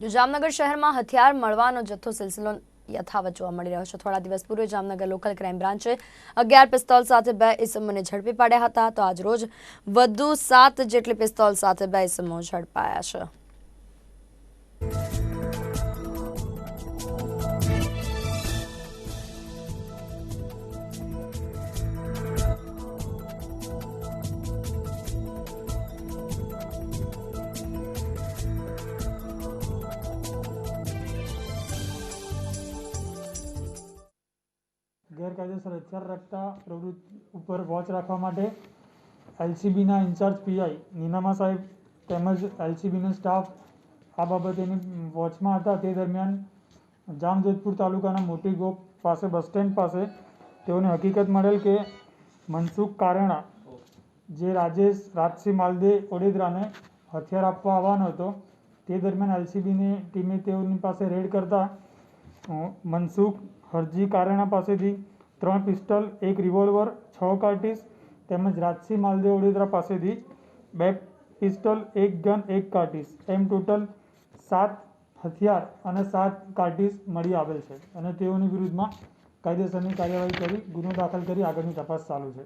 જો જામનગર શહેરમાં હથિયાર મળવાનો જથ્થો સિલસિલો યથાવત જોવા મળી રહ્યો છે. થોડા દિવસ પૂર્વે જામનગર લોકલ ક્રાઇમ બ્રાન્ચે અગિયાર પિસ્તોલ સાથે બે ઇસમોને ઝડપી પાડ્યા હતા. તો આજ રોજ વધુ સાત જેટલી પિસ્તોલ સાથે બે ઇસમો ઝડપાયા છે. ગેરકાયદેસર હથિયાર રાખતા પ્રવૃત્તિ ઉપર વોચ રાખવા માટે એલસીબીના ઇન્ચાર્જ પીઆઈ નીનામા સાહેબ તેમજ એલસીબીનો સ્ટાફ આ બાબતેની વોચમાં હતા. તે દરમિયાન જામજોધપુર તાલુકાના મોટી ગોપ પાસે બસ સ્ટેન્ડ પાસે તેઓને હકીકત મળેલ કે મનસુખ કારેણા, જે રાજેશ રાજસિંહ માલદે ઓડેદરાને હથિયાર આપવા આવવાનો હતો, તે દરમિયાન એલસીબીની ટીમે તેઓની પાસે રેડ કરતા મનસુખ હરજી કારેણા પાસેથી ત્રણ પિસ્ટલ, એક રિવોલ્વર, છ કાર્ટીસ તેમજ રાજસિંહ માલદેવ વડોદરા પાસેથી બે પિસ્ટલ, એક ગન, એક કાર્ટીસ. એમ ટોટલ સાત હથિયાર અને સાત કાર્ટીસ મળી આવેલ છે અને તેઓની વિરુદ્ધમાં કાયદેસરની કાર્યવાહી કરી ગુનો દાખલ કરી આગળની તપાસ ચાલુ છે.